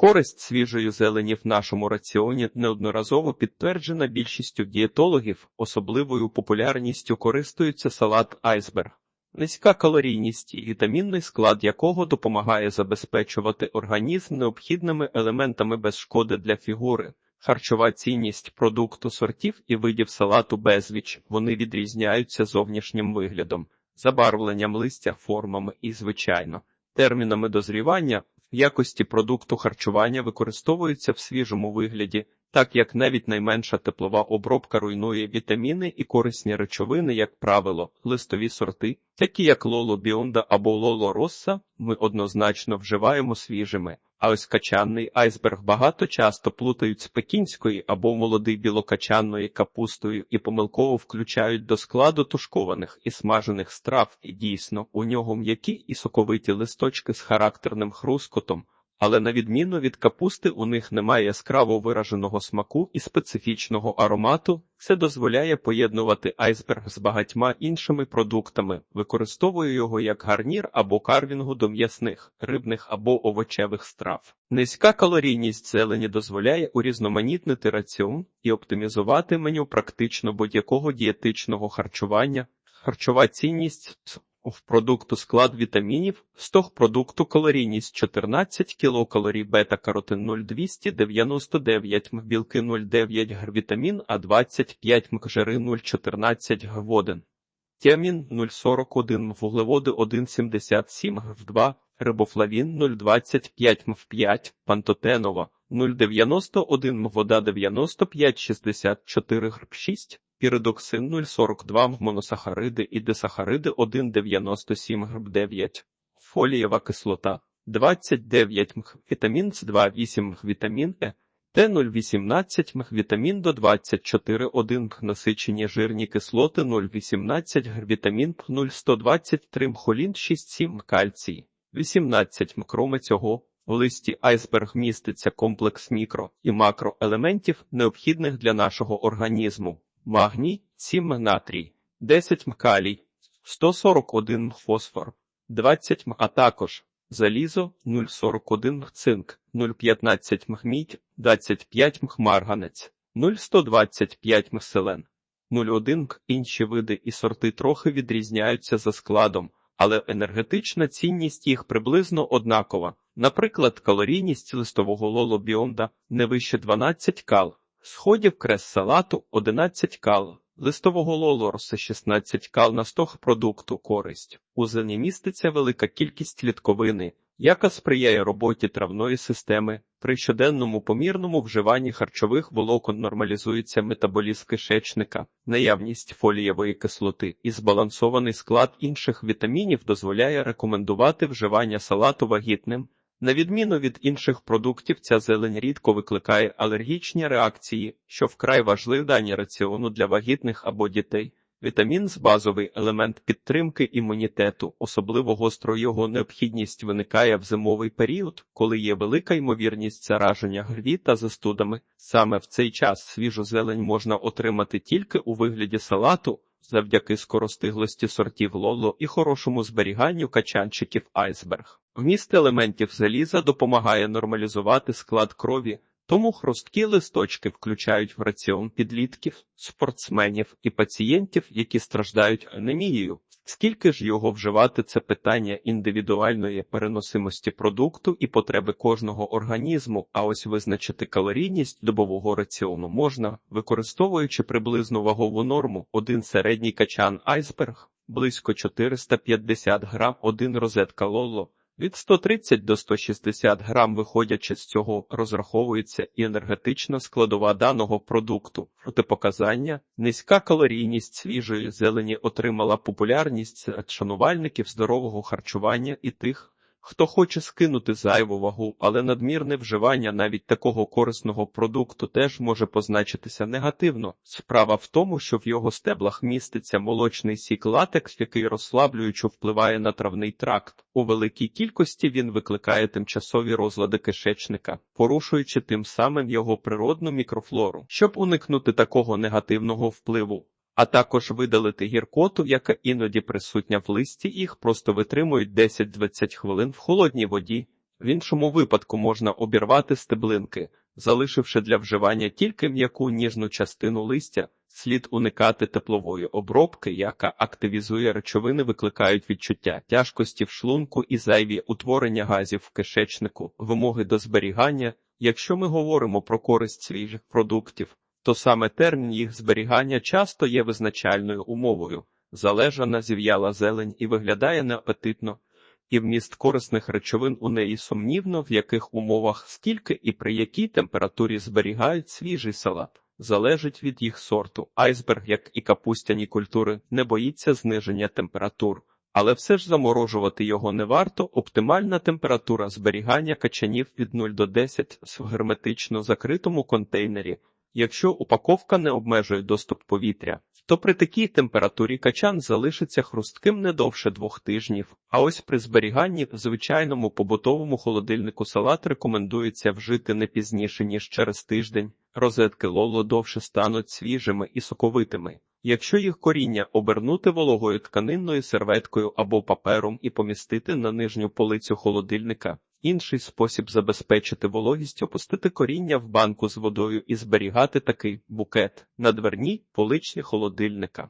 Користь свіжої зелені в нашому раціоні неодноразово підтверджена більшістю дієтологів, особливою популярністю користується салат айсберг. Низька калорійність і вітамінний склад якого допомагає забезпечувати організм необхідними елементами без шкоди для фігури. Харчова цінність продукту сортів і видів салату безліч. Вони відрізняються зовнішнім виглядом, забарвленням листя, формами і, звичайно, термінами дозрівання якості продукту харчування використовуються в свіжому вигляді, так як навіть найменша теплова обробка руйнує вітаміни і корисні речовини, як правило, листові сорти, такі як Лоло Біонда або Лоло Росса, ми однозначно вживаємо свіжими. А ось качанний айсберг багато часто плутають з пекінської або молодий білокачанної капустою і помилково включають до складу тушкованих і смажених страв, і дійсно у нього м'які і соковиті листочки з характерним хрускотом. Але на відміну від капусти у них немає яскраво вираженого смаку і специфічного аромату. Це дозволяє поєднувати айсберг з багатьма іншими продуктами, використовує його як гарнір або карвінгу до м'ясних, рибних або овочевих страв. Низька калорійність зелені дозволяє урізноманітнити раціон і оптимізувати меню практично будь-якого дієтичного харчування. Харчова цінність в продукту склад вітамінів, стог продукту калорійність 14 кілокалорій, бета-каротин 0,299 м, білки 0,9 г, вітамін А25 м, жири 0,14 г воден. Тіамін 0,41 м, вуглеводи 1,77 г в 2, рибофлавін 0,25 м в 5, пантотенова 0,91 м, вода 95,64 г 6, піридоксин 0,42 м, моносахариди і десахариди 1,97 грб 9, фолієва кислота 29 м, вітамін С2 8 м, вітамін Е, Т0,18 м, вітамін до 24 1 м, насичені жирні кислоти 0,18 г, вітамін П 0,123 м, холін 6,7 м, кальцій 18 м, кроме цього, у листі айсберг міститься комплекс мікро і макроелементів, необхідних для нашого організму магній, 7 натрій, 10 калій, 141 фосфор, 20 м, а також залізо, 0,41 цинк, 0,15 мідь, 25 марганець, 0,125 селен, 0,1 інші види і сорти трохи відрізняються за складом, але енергетична цінність їх приблизно однакова. Наприклад, калорійність листового лоло біонда не вище 12 кал, сходів крес салату 11 кал, листового лолорса 16 кал на стог продукту користь. У зелені міститься велика кількість клітковини, яка сприяє роботі травної системи. При щоденному помірному вживанні харчових волокон нормалізується метаболізм кишечника, наявність фолієвої кислоти і збалансований склад інших вітамінів дозволяє рекомендувати вживання салату вагітним. На відміну від інших продуктів, ця зелень рідко викликає алергічні реакції, що вкрай важливі дані раціону для вагітних або дітей. Вітамін з базовий елемент підтримки імунітету, особливо гостро його необхідність виникає в зимовий період, коли є велика ймовірність зараження грві та застудами. Саме в цей час свіжу зелень можна отримати тільки у вигляді салату, завдяки скоростиглості сортів лоло і хорошому зберіганню качанчиків айсберг. Вміст елементів заліза допомагає нормалізувати склад крові, тому хрусткі листочки включають в раціон підлітків, спортсменів і пацієнтів, які страждають анемією. Скільки ж його вживати це питання індивідуальної переносимості продукту і потреби кожного організму, а ось визначити калорійність добового раціону можна, використовуючи приблизну вагову норму, один середній качан айсберг, близько 450 грам, один розетка лоло, від 130 до 160 грам, виходячи з цього, розраховується і енергетична складова даного продукту. Протипоказання низька калорійність свіжої зелені отримала популярність серед шанувальників здорового харчування і тих, хто хоче скинути зайву вагу, але надмірне вживання навіть такого корисного продукту теж може позначитися негативно. Справа в тому, що в його стеблах міститься молочний сік латекс, який розслаблюючи впливає на травний тракт. У великій кількості він викликає тимчасові розлади кишечника, порушуючи тим самим його природну мікрофлору. Щоб уникнути такого негативного впливу, а також видалити гіркоту, яка іноді присутня в листі, їх просто витримують 10-20 хвилин в холодній воді. В іншому випадку можна обірвати стеблинки, залишивши для вживання тільки м'яку ніжну частину листя. Слід уникати теплової обробки, яка активізує речовини, викликають відчуття тяжкості в шлунку і зайві утворення газів в кишечнику, вимоги до зберігання. Якщо ми говоримо про користь свіжих продуктів, то саме термін їх зберігання часто є визначальною умовою. Залежана зів'яла зелень і виглядає неапетитно, і вміст корисних речовин у неї сумнівно, в яких умовах, скільки і при якій температурі зберігають свіжий салат. Залежить від їх сорту. Айсберг, як і капустяні культури, не боїться зниження температур, але все ж заморожувати його не варто. Оптимальна температура зберігання качанів від 0 до 10 в герметично закритому контейнері. Якщо упаковка не обмежує доступ повітря, то при такій температурі качан залишиться хрустким не довше двох тижнів. А ось при зберіганні в звичайному побутовому холодильнику салат рекомендується вжити не пізніше ніж через тиждень. Розетки лоло довше стануть свіжими і соковитими. Якщо їх коріння обернути вологою тканинною серветкою або папером і помістити на нижню полицю холодильника. Інший спосіб забезпечити вологість опустити коріння в банку з водою і зберігати такий букет на дверній поличці холодильника.